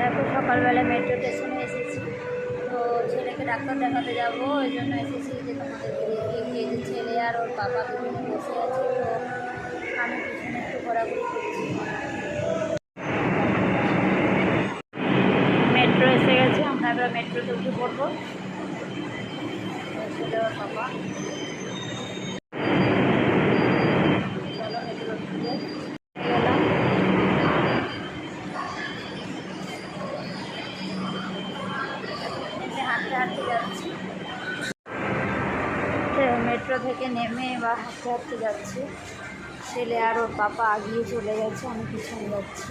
দেখো সকালবেলা মেট্রো স্টেশনে এসেছি। তো ছেলেকে ডাক্তার দেখাতে যাব, ওই জন্য এসেছি যে তোমাদেরকে এই যে ছেলে আর ওর বাবা দুজনে বসে আছে, তো আমি পিছনে একটু ঘোরাঘুরি করছি। মেট্রো এসে গেছে, আমরা এবার মেট্রোতে উঠে পড়ব। ছেলে ওর বাবা চলো মেট্রো উঠে গেলাম এমনি হাঁটতে হাঁটতে যাচ্ছি। মেট্রো থেকে নেমে বা হাঁটতে হাঁটতে যাচ্ছি। ছেলে আর ওর পাপা আগিয়ে চলে গেছে, আমি পিছনে যাচ্ছি।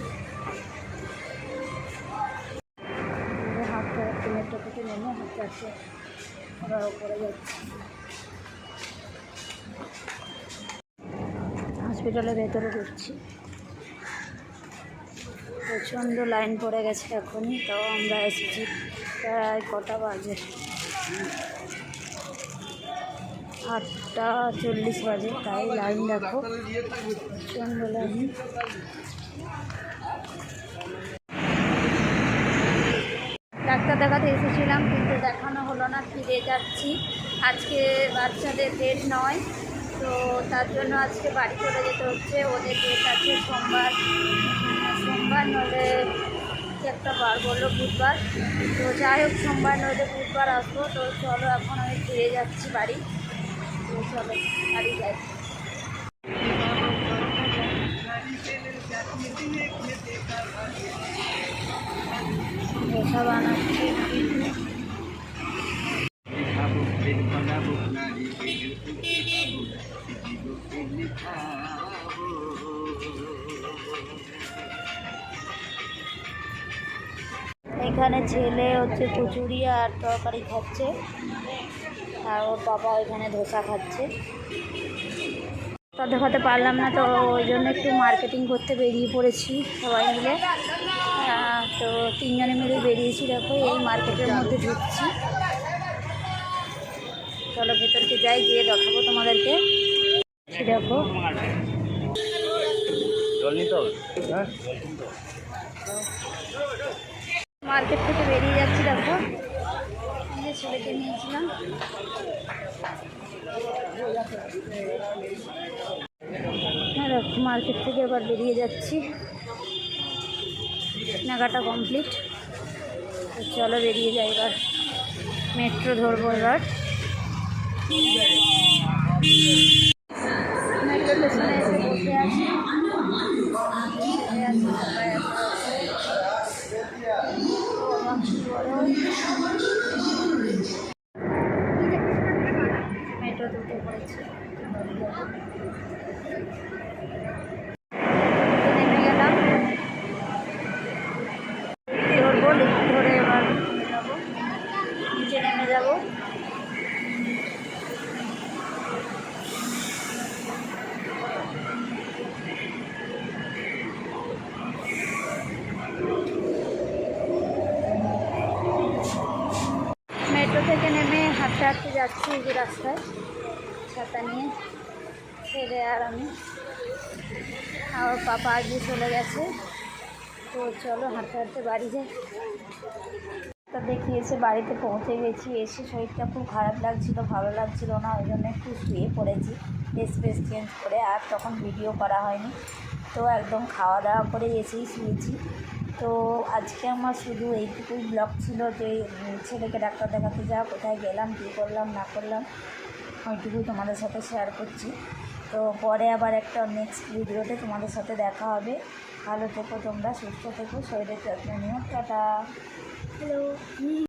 হাঁটতে হাঁটতে মেট্রো থেকে নেমে হাঁটতে হাঁটতে আবার ওপরে যাচ্ছি। হসপিটালের ভেতরে ঢুকছি। প্রচণ্ড লাইন পড়ে গেছে এখনই, তাও আমরা এসেছি প্রায় কটা বাজে। আটটা চল্লিশ বাজে, তাই লাইন দেখো। লাইন ডাক্তার দেখাতে এসেছিলাম, কিন্তু দেখানো হলো না, ফিরে যাচ্ছি। আজকে বাচ্চাদের ডেট নয়, তো তার জন্য আজকে বাড়ি চলে যেতে হচ্ছে। ওদের ডেট আছে সোমবার। সোমবার নলে একটা বার বলল বুধবার। তো যাই হোক, সোমবার নইলে বুধবার আসব। তো চলো, এখন আমি ফিরে যাচ্ছি বাড়ি। তো চলো, বাড়ি যাই। বানাচ্ছি। এখানে ছেলে হচ্ছে কচুরি আর তরকারি খাচ্ছে। আর ওর বাবা এখানে ধোসা খাচ্ছে। তা দেখাতে পারলাম না তো ওই জন্য একটু মার্কেটিং করতে বেরিয়ে পড়েছি সবাই মিলে। তো তিনজনে মিলে বেরিয়েছি দেখো এই মার্কেটের মধ্যে ঢুকছি। চলো ভেতরকে যাই গিয়ে দেখাবো তোমাদেরকে। দেখো। জল নিতে হবে? হ্যাঁ। মার্কেট থেকে বেরিয়ে যাচ্ছি, দেখো। ছেলেকে নিয়েছিলাম। হ্যাঁ মার্কেট থেকে এবার বেরিয়ে যাচ্ছি। কেনাকাটা কমপ্লিট চলো বেরিয়ে যাই এবার। মেট্রো ধরবো এবার। মেট্রো স্টেশনে এসে বসে আছে। নেমে যাব মেট্রো থেকে নেমে হাঁটতে হাঁটতে যাচ্ছি এই যে রাস্তায়। ছাতা নিয়ে ছেলে আর আমি আর পাপা আগে চলে গেছে। তো চলো হাঁটতে হাঁটতে বাড়ি যাই। তা দেখি এসে বাড়িতে পৌঁছে গেছি। এসে শরীরটা খুব খারাপ লাগছিল, ভালো লাগছিল না, ওই জন্য একটু শুয়ে পড়েছি। ড্রেস ফ্রেস চেঞ্জ করে আর তখন ভিডিও করা হয়নি। তো একদম খাওয়া দাওয়া করে এসেই শুয়েছি। তো আজকে আমার শুধু এইটুকুই ব্লগ ছিল যে ছেলেকে ডাক্তার দেখাতে যাও কোথায় গেলাম, কী করলাম, না করলাম, ওইটুকুই তোমাদের সাথে শেয়ার করছি। তো পরে আবার একটা নেক্সট ভিডিওতে তোমাদের সাথে দেখা হবে। ভালো থেকো তোমরা, সুস্থ থেকো, শরীরের যত্ন নিও, টাটা। হ্যালো